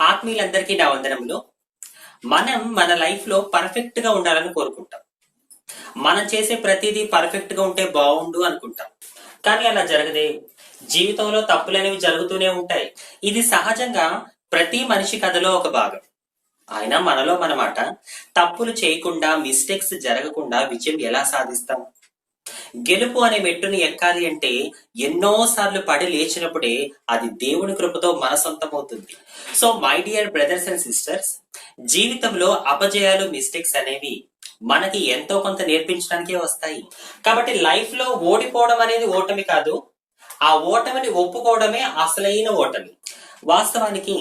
ఆత్మీయులందరికీ నా వందనములు. మనం మన లైఫ్లో పర్ఫెక్ట్గా ఉండాలని కోరుకుంటాం. మనం చేసే ప్రతిదీ పర్ఫెక్ట్గా ఉంటే బాగుండు అనుకుంటాం. కానీ అలా జరగదే. జీవితంలో తప్పులనేవి జరుగుతూనే ఉంటాయి. ఇది సహజంగా ప్రతి మనిషి కథలో ఒక భాగం. అయినా మనలో మనమాట తప్పులు చేయకుండా మిస్టేక్స్ జరగకుండా విజయం ఎలా సాధిస్తాం? గెలుపు అనే మెట్టుని ఎక్కాలి అంటే ఎన్నోసార్లు పడి లేచినప్పుడే అది దేవుని కృపతో మన సొంతమవుతుంది so my dear brothers and sisters జీవితంలో అపజయాలు మిస్టేక్స్ అనేవి మనకి ఎంతో కొంత నేర్పించడానికే వస్తాయి. కాబట్టి లైఫ్లో ఓడిపోవడం అనేది ఓటమి కాదు. ఆ ఓటమిని ఒప్పుకోవడమే అసలైన ఓటమి. వాస్తవానికి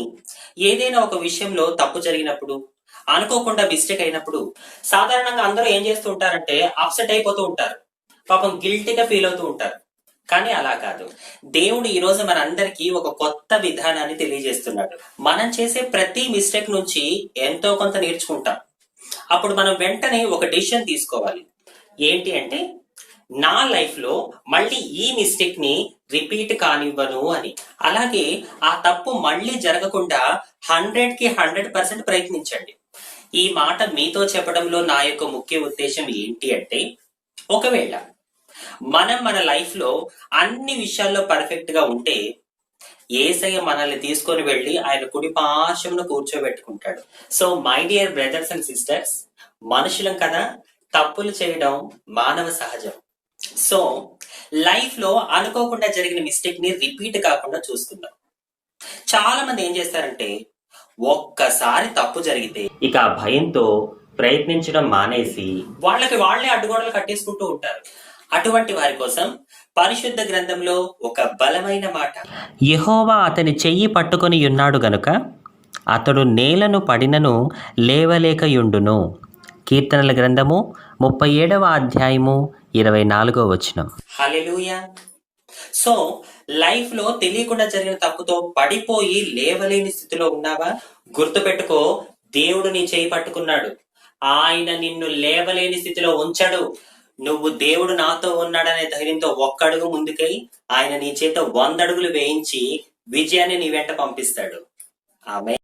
ఏదైనా ఒక విషయంలో తప్పు జరిగినప్పుడు అనుకోకుండా మిస్టేక్ అయినప్పుడు సాధారణంగా అందరూ ఏం చేస్తూ ఉంటారంటే అప్సెట్ అయిపోతూ ఉంటారు. పాపం గిల్టీగా ఫీల్ అవుతూ ఉంటారు. కానీ అలా కాదు. దేవుడు ఈ రోజు మనందరికీ ఒక కొత్త విధానాన్ని తెలియజేస్తున్నాడు. మనం చేసే ప్రతి మిస్టేక్ నుంచి ఎంతో కొంత నేర్చుకుంటాం. అప్పుడు మనం వెంటనే ఒక డిసిషన్ తీసుకోవాలి. ఏంటి అంటే నా లైఫ్లో మళ్ళీ ఈ మిస్టేక్ని రిపీట్ కానివ్వను అని. అలాగే ఆ తప్పు మళ్ళీ జరగకుండా హండ్రెడ్కి హండ్రెడ్ పర్సెంట్ ప్రయత్నించండి. ఈ మాట మీతో చెప్పడంలో నా యొక్క ముఖ్య ఉద్దేశం ఏంటి అంటే ఒకవేళ మనం మన లైఫ్లో అన్ని విషయాల్లో పర్ఫెక్ట్గా ఉంటే ఏసయ్య మనల్ని తీసుకొని వెళ్ళి ఆయన కుడి పాశంలో కూర్చోబెట్టుకుంటాడు. So my dear brothers and sisters మనుషులం కదా తప్పులు చేయడం మానవ సహజం. సో లైఫ్లో అనుకోకుండా జరిగిన మిస్టేక్ని రిపీట్ కాకుండా చూసుకుందాం చాలా మంది ఏం చేస్తారంటే ఒక్కసారి తప్పు జరిగితే ఇక ఆ భయంతో ప్రయత్నించడం మానేసి వాళ్ళకి వాళ్ళే అడ్డుగోడలు కట్టేసుకుంటూ ఉంటారు. అటువంటి వారి కోసం పరిశుద్ధ గ్రంథంలో ఒక బలమైన మాట. యెహోవా అతని చెయ్యి పట్టుకొని ఉన్నాడు గనుక అతడు నేలను పడినను లేవలేకయుండును. కీర్తనల గ్రంథము ముప్పై ఏడవ అధ్యాయము ఇరవై నాలుగో వచనం. సో లైఫ్లో తెలియకుండా జరిగిన తప్పుతో పడిపోయి లేవలేని స్థితిలో ఉన్నావా? గుర్తుపెట్టుకో దేవుడు నీ చేయి పట్టుకున్నాడు. ఆయన నిన్ను లేవలేని స్థితిలో ఉంచడు. నువ్వు దేవుడు నాతో ఉన్నాడనే ధైర్యంతో ఒక్కడుగు ముందుకై ఆయన నీ చేత వంద అడుగులు వేయించి విజయాన్ని నీ వెంట పంపిస్తాడు. ఆమె